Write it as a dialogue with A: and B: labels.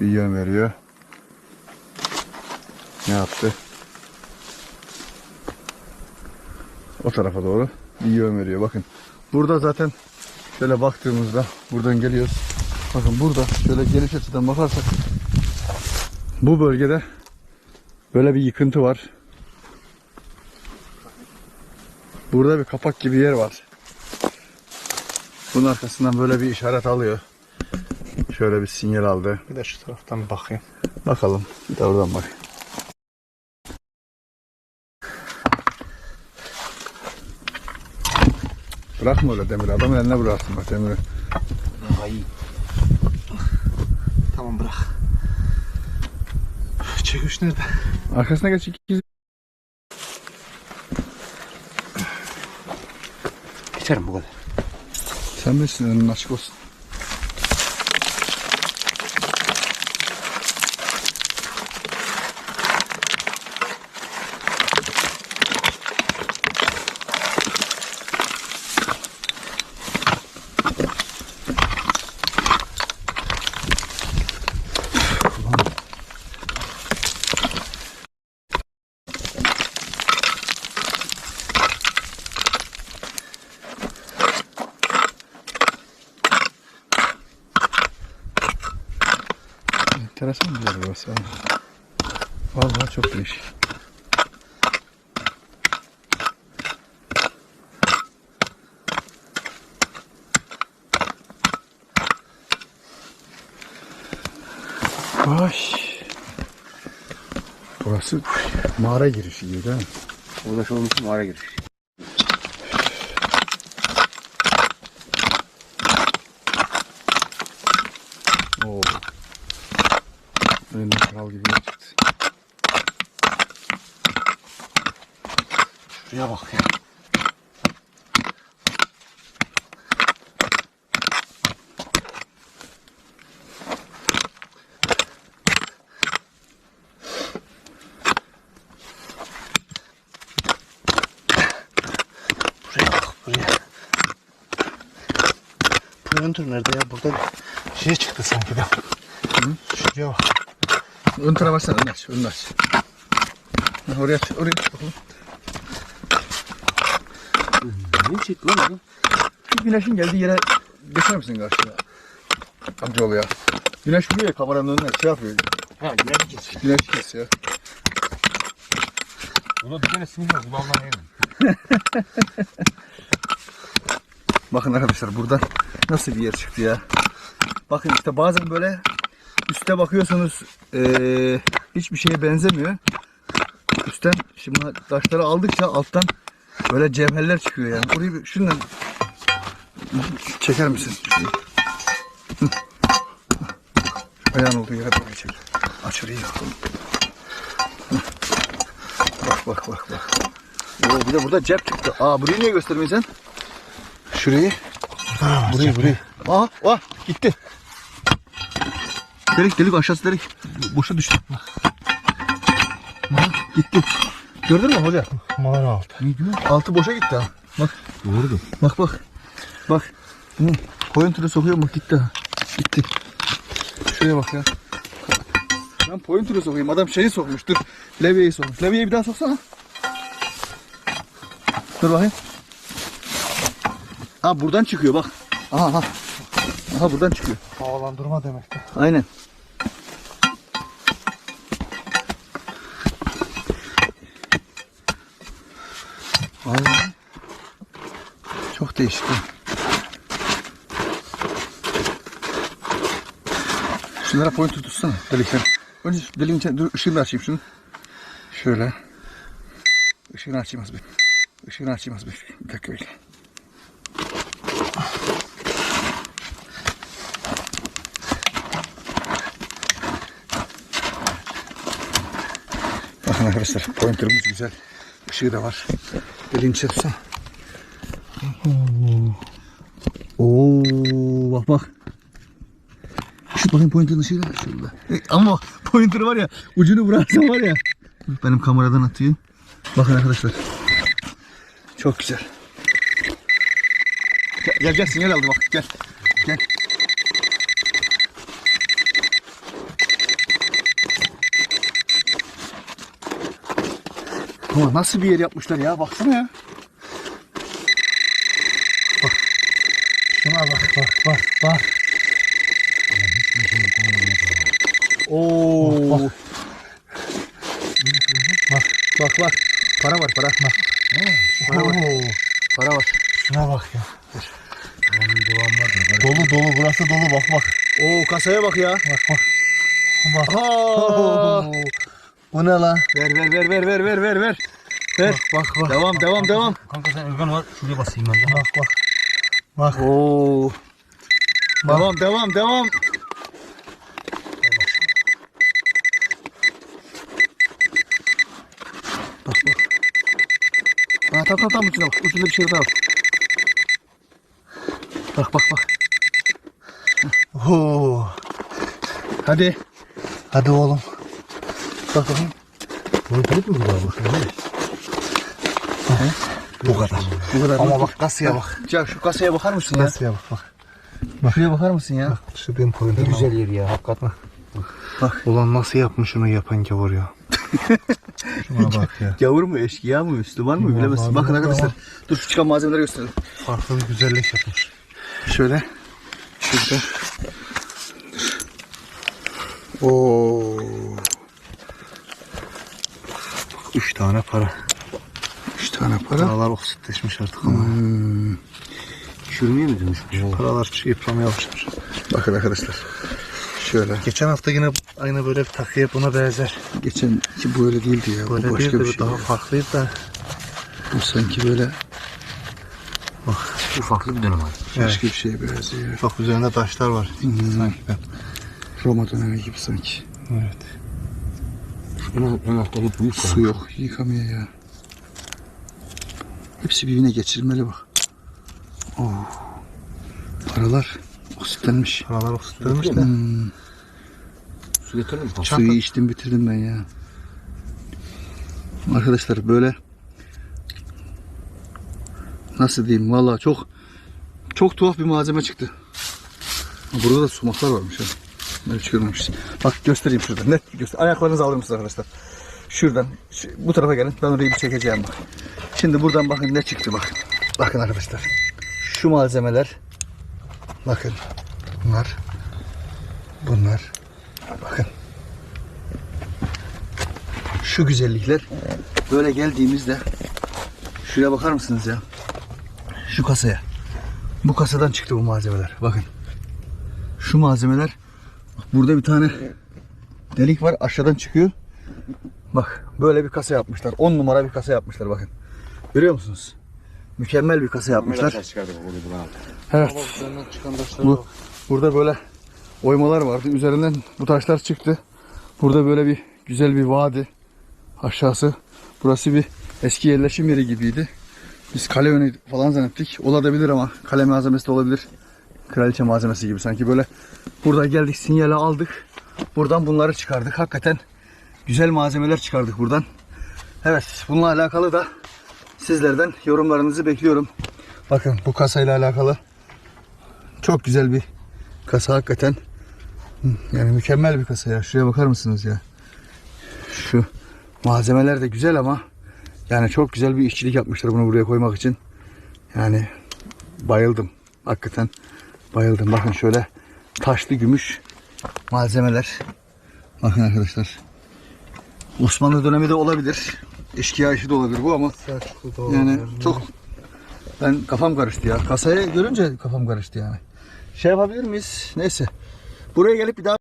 A: bir yön veriyor. Ne yaptı? O tarafa doğru bir yön veriyor. Bakın burada zaten şöyle baktığımızda buradan geliyoruz. Bakın burada şöyle geniş açıdan bakarsak bu bölgede böyle bir yıkıntı var. Burada bir kapak gibi yer var. Bunun arkasından böyle bir işaret alıyor. Şöyle bir sinyal aldı.
B: Bir de şu taraftan bakayım.
A: Bakalım. Bir de oradan bak. Bırakma öyle demiri. Adamın eline bıraksın bak demiri.
B: Ay. Tamam bırak. Çekiş nerede?
A: Arkasına geç iki.
B: Geçerim bu kadar.
A: Sen bilirsin önün açık olsun. Enteresan bir yer burası. Vallahi çok değişik. Vay. Burası mağara girişi gibi değil mi?
B: Şu olmuş mağara giriş.
A: Oo. Önüne kral gibi çıktı.
B: Şuraya bak ya. Printer nerede ya? Burada şey çıktı sanki de. Şuraya bak.
A: Ön tarafa açsana, ön aç, ön aç. Ha, Oraya aç, oraya aç bakalım.
B: Ne çıktı lan bu?
A: Şu güneşin geldiği yere geçer misin karşıya? Amcaoğlu ya. Güneş vuruyor ya kameranın önüne şey yapıyor.
B: Ha güneş geçiyor.
A: Güneş kes ya.
B: Buna bir tane simit var. Kulağımdan yedim.
A: Bakın arkadaşlar burada nasıl bir yer çıktı ya. Bakın işte bazen böyle üste bakıyorsunuz eee, hiçbir şeye benzemiyor. Üstten şimdi taşları aldıkça alttan böyle cevherler çıkıyor yani. Orayı bir şundan çeker misin? Ayağın olduğu yere doğru çek. Aç orayı. Bak bak bak bak. Oo, bir de burada cep çıktı. Aa burayı niye göstermiyorsun sen? Şurayı. Burayı burayı. Aa, aa gitti. Delik delik aşağısı delik. Boşa düştü. Aa, gitti. Gördün mü hoca?
B: Mağara altı.
A: Altı boşa gitti ha. Bak.
B: Doğrudur.
A: Bak bak. Bak. Hı. Koyun türü sokuyor bak gitti ha. Gitti. Şuraya bak ya. Ben koyun türü sokayım. Adam şeyi sokmuş. Dur. Levyeyi sokmuş. Levyeyi bir daha soksana. Dur bakayım. Ha buradan çıkıyor bak. Aha aha. Aha buradan çıkıyor.
B: Havalandırma demektir.
A: Aynen. Vallahi çok değişik. ha. Şunlara point tutursana delikler. Önce şu deliğin içine dur ışığını açayım şunu. Şöyle. Işığını açayım az bir. Işığını açayım az bir. Bir dakika bekle. Bakın arkadaşlar pointerımız güzel. Işığı da var. Elini çırpsana. Oo, bak bak. Şu bakayım pointerin ışığıyla. Şurada. E, ama pointer var ya ucunu bıraksam var ya. Benim kameradan atıyor. Bakın arkadaşlar. Çok güzel. Gel gel, gel sinyal aldı bak gel. Gel. Ama nasıl bir yer yapmışlar ya baksana ya.
B: Şuna bak bak bak bak.
A: Oo.
B: Bak. Bak.
A: Bak bak. Para var para. Bak. Para var. Para var.
B: Şuna bak ya. Dolu dolu burası dolu bak bak.
A: Oo kasaya bak ya.
B: Bak bak. Bak. Bu ne lan?
A: Ver ver ver ver ver ver ver ver. Ver.
B: Bak bak.
A: Devam devam devam.
C: Kanka sen Özkan var. Şuraya basayım ben de.
B: Bak bak. Bak.
A: Oo. Devam devam devam. Bak bak. Ha, tam tam tam ucuna bak. Ucunda bir şey var. Bak bak bak.
B: Oo.
A: Hadi.
B: Hadi oğlum.
A: Bak bakayım.
C: Bunu tutup mu burada bak?
B: Bu kadar.
A: Bu kadar.
B: Ama bak kasaya bak.
A: Ya şu kasaya bakar mısın ya?
B: Kasaya bak bak.
A: Şuraya bakar mısın ya?
B: Şu benim
C: Ne
B: pointim.
C: güzel yer ya hakikaten.
B: Ulan nasıl yapmış onu yapan gavur ya. Şuna bak ya.
A: Gavur mu, eşkıya mı, Müslüman mı bilemezsin. Bakın arkadaşlar. Dur şu çıkan malzemeleri gösterelim.
B: Farklı bir güzellik yapmış.
A: Şöyle. Şurada. Oo.
B: Üç tane para.
A: Üç tane para.
B: Paralar oksitleşmiş artık ama.
C: Çürümeye mi dönmüş bu?
B: Paralar yıpramaya başlamış.
A: Bakın arkadaşlar. Şöyle.
B: Geçen hafta yine aynı böyle bir takıya buna benzer.
A: Geçen ki böyle değildi ya.
B: Böyle
A: bu başka
B: değil de
A: bir
B: bu
A: şey.
B: daha
A: ya.
B: farklıydı da.
A: Bu sanki böyle
C: Ufaklı bir dönem abi.
A: başka bir şeye benziyor.
B: Bak üzerinde taşlar var. Sanki ben.
A: Roma dönemi gibi sanki.
B: Evet.
C: En, en altta hep büyük
A: Su yok. Yıkamıyor ya. Hepsi birbirine geçirmeli bak. Oo. Paralar oksitlenmiş.
B: Paralar oksitlenmiş de.
A: Hmm.
C: Su getirir misin?
A: Suyu içtim bitirdim ben ya. Arkadaşlar böyle nasıl diyeyim valla çok çok tuhaf bir malzeme çıktı. Burada da sumaklar varmış ha. Hiç görmemiştim. Bak göstereyim şuradan. Net göster. Ayaklarınızı alır mısınız arkadaşlar? Şuradan şu- bu tarafa gelin. Ben orayı bir çekeceğim bak. Şimdi buradan bakın ne çıktı bak. Bakın arkadaşlar. Şu malzemeler bakın. Bunlar bunlar bakın şu güzellikler böyle geldiğimizde şuraya bakar mısınız ya? Şu kasaya. Bu kasadan çıktı bu malzemeler. Bakın. Şu malzemeler bak burada bir tane delik var aşağıdan çıkıyor. Bak böyle bir kasa yapmışlar. 10 numara bir kasa yapmışlar bakın. Görüyor musunuz? Mükemmel bir kasa yapmışlar. Evet. Bu, burada böyle oymalar vardı. Üzerinden bu taşlar çıktı. Burada böyle bir güzel bir vadi. Aşağısı. Burası bir eski yerleşim yeri gibiydi. Biz kale önü falan zannettik. Olabilir ama kale malzemesi de olabilir. Kraliçe malzemesi gibi sanki böyle. Burada geldik sinyali aldık. Buradan bunları çıkardık. Hakikaten güzel malzemeler çıkardık buradan. Evet bununla alakalı da sizlerden yorumlarınızı bekliyorum. Bakın bu kasayla alakalı çok güzel bir kasa hakikaten. Yani mükemmel bir kasa ya. Şuraya bakar mısınız ya? Şu malzemeler de güzel ama yani çok güzel bir işçilik yapmışlar bunu buraya koymak için. Yani bayıldım. Hakikaten bayıldım. Bakın şöyle taşlı gümüş malzemeler. Bakın arkadaşlar. Osmanlı dönemi de olabilir. Eşkıya işi de olabilir bu ama
B: Selçuklu
A: yani çok ben kafam karıştı ya. Kasayı görünce kafam karıştı yani. Şey yapabilir miyiz? Neyse. Buraya gelip bir daha